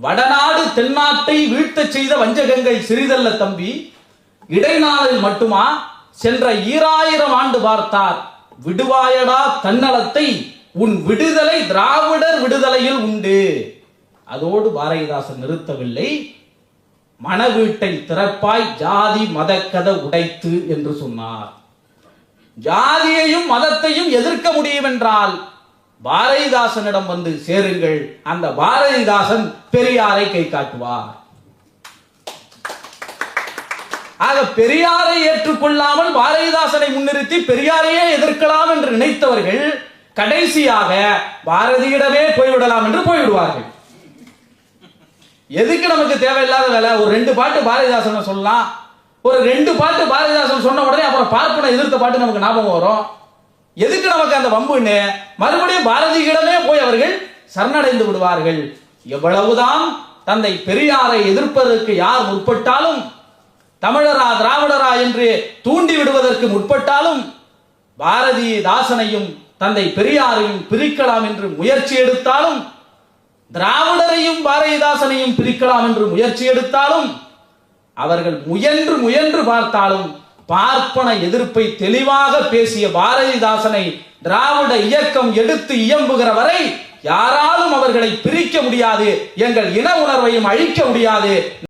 வடநாடு தென்னாட்டை வீழ்த்தச் செய்த வஞ்சகங்கள் சிறிதல்ல தம்பி இடைநாளில் மட்டுமா சென்ற ஈராயிரம் ஆண்டு பார்த்தார். விடுவாயடா தன்னலத்தை உன் விடுதலை திராவிடர் விடுதலையில் உண்டு. அதோடு பாரதிதாசன் நிறுத்தவில்லை. மணவீட்டை திறப்பாய் ஜாதி மதக்கத உடைத்து என்று சொன்னார். ஜாதியையும் மதத்தையும் எதிர்க்க முடியும் என்றால் பாரதிதாசனிடம் வந்து சேருங்கள். அந்த பாரதிதாசன் பெரியாரை கை காட்டுவார். ஆக பெரியாரை ஏற்றுக்கொள்ளாமல் பாரதிதாசனை முன்னிறுத்தி பெரியாரையே எதிர்க்கலாம் என்று நினைத்தவர்கள் கடைசியாக பாரதியிடமே போய்விடலாம் என்று போய்விடுவார்கள். எதுக்கு நமக்கு தேவையில்லாத வேலை? ஒரு ரெண்டு பாட்டு பாரதிதாசன் சொல்லலாம் ஒரு ரெண்டு பாட்டு பாரதிதாசன் சொன்ன உடனே அப்புறம் பார்ப்பன எதிர்த்த பாட்டு நமக்கு ஞாபகம் வரும். எதுக்கு நமக்கு அந்த வம்புன்னு? மறுபடியும் பாரதியிடமே போய் அவர்கள் சரணடைந்து விடுவார்கள். எவ்வளவுதான் தந்தை பெரியாரை எதிர்ப்பதற்கு யார் முற்பட்டாலும் தமிழரா திராவிடரா என்று தூண்டி விடுவதற்கு முற்பட்டாலும் பாரதி தாசனையும் தந்தை பெரியாரையும் பிரிக்கலாம் என்று முயற்சி எடுத்தாலும் திராவிடரையும் பாரதிதாசனையும் பிரிக்கலாம் என்று முயற்சி எடுத்தாலும் அவர்கள் முயன்று முயன்று பார்த்தாலும் பார்ப்பன எதிர்ப்பை தெளிவாக பேசிய பாரதிதாசனை திராவிட இயக்கம் எடுத்து இயம்புகிற வரை யாராலும் அவர்களை பிரிக்க முடியாது எங்கள் இன உணர்வையும் அழிக்க முடியாது.